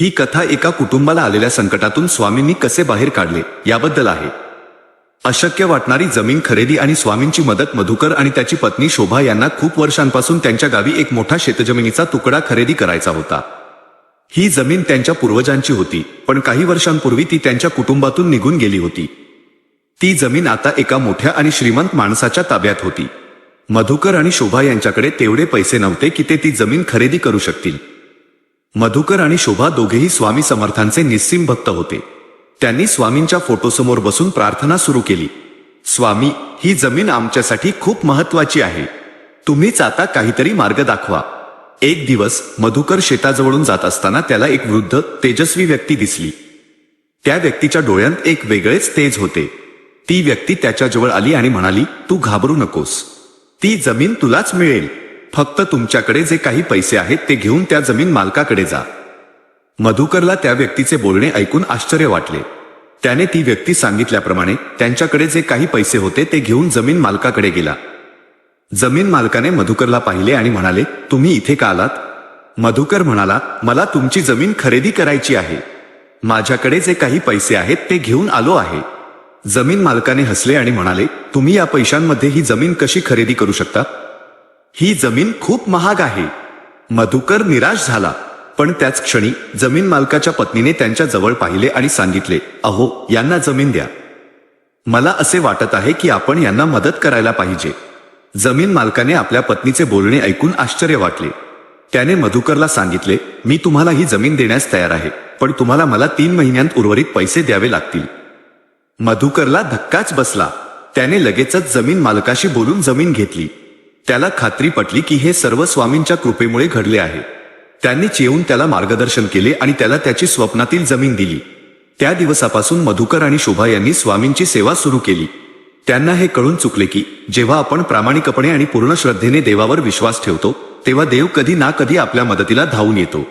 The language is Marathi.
ही कथा एका कुटुंबाला आलेल्या संकटातून स्वामींनी कसे बाहेर काढले याबद्दल आहे. अशक्य वाटणारी जमीन खरेदी आणि स्वामींची मदत मधुकर आणि त्याची पत्नी शोभा यांना खूप वर्षांपासून त्यांच्या गावी एक मोठा शेतजमिनीचा तुकडा खरेदी करायचा होता. ही जमीन त्यांच्या पूर्वजांची होती पण काही वर्षांपूर्वी ती त्यांच्या कुटुंबातून निघून गेली होती. ती जमीन आता एका मोठ्या आणि श्रीमंत माणसाच्या ताब्यात होती. मधुकर आणि शोभा यांच्याकडे तेवढे पैसे नव्हते की ते ती जमीन खरेदी करू शकतील. मधुकर आणि शोभा दोघेही स्वामी समर्थांचे निस्सीम भक्त होते. त्यांनी स्वामींच्या फोटोसमोर बसून प्रार्थना सुरू केली. स्वामी ही जमीन आमच्यासाठी खूप महत्वाची आहे. तुम्हीच आता काहीतरी मार्ग दाखवा. एक दिवस मधुकर शेताजवळून जात असताना त्याला एक वृद्ध तेजस्वी व्यक्ती दिसली. त्या व्यक्तीच्या डोळ्यात एक वेगळेच तेज होते. ती व्यक्ती त्याच्याजवळ आली आणि म्हणाली तू घाबरू नकोस. ती जमीन तुलाच मिळेल. फक्त तुमच्याकडे जे काही पैसे आहेत ते घेऊन त्या जमीन मालकाकडे जा. मधुकरला त्या व्यक्तीचे बोलणे ऐकून आश्चर्य वाटले. त्याने ती व्यक्ती सांगितल्याप्रमाणे त्यांच्याकडे जे काही पैसे होते ते घेऊन जमीन मालकाकडे गेला. जमीन मालकाने मधुकरला पाहिले आणि म्हणाले तुम्ही इथे का आलात? मधुकर म्हणाला मला तुमची जमीन खरेदी करायची आहे. माझ्याकडे जे काही पैसे आहेत ते घेऊन आलो आहे. जमीन मालकाने हसले आणि म्हणाले तुम्ही या पैशांमध्ये ही जमीन कशी खरेदी करू शकता? ही जमीन खूप महाग आहे. मधुकर निराश झाला पण त्याच क्षणी जमीन मालकाच्या पत्नीने त्यांच्या जवळ पाहिले आणि सांगितले अहो यांना जमीन द्या. मला असे वाटत आहे की आपण यांना मदत करायला पाहिजे. जमीन मालकाने आपल्या पत्नीचे बोलणे ऐकून आश्चर्य वाटले. त्याने मधुकरला सांगितले मी तुम्हाला ही जमीन देण्यास तयार आहे पण तुम्हाला मला तीन महिन्यांत उर्वरित पैसे द्यावे लागतील. मधुकरला धक्काच बसला. त्याने लगेचच जमीन मालकाशी बोलून जमीन घेतली. त्याला खात्री पटली की हे सर्व स्वामींच्या कृपेमुळे घडले आहे. त्यांनी येऊन त्याला मार्गदर्शन केले आणि त्याला त्याची स्वप्नातील जमीन दिली. त्या दिवसापासून मधुकर आणि शोभा यांनी स्वामींची सेवा सुरू केली. त्यांना हे कळून चुकले की जेव्हा आपण प्रामाणिकपणे आणि पूर्ण श्रद्धेने देवावर विश्वास ठेवतो तेव्हा देव कधी ना कधी आपल्या मदतीला धावून येतो.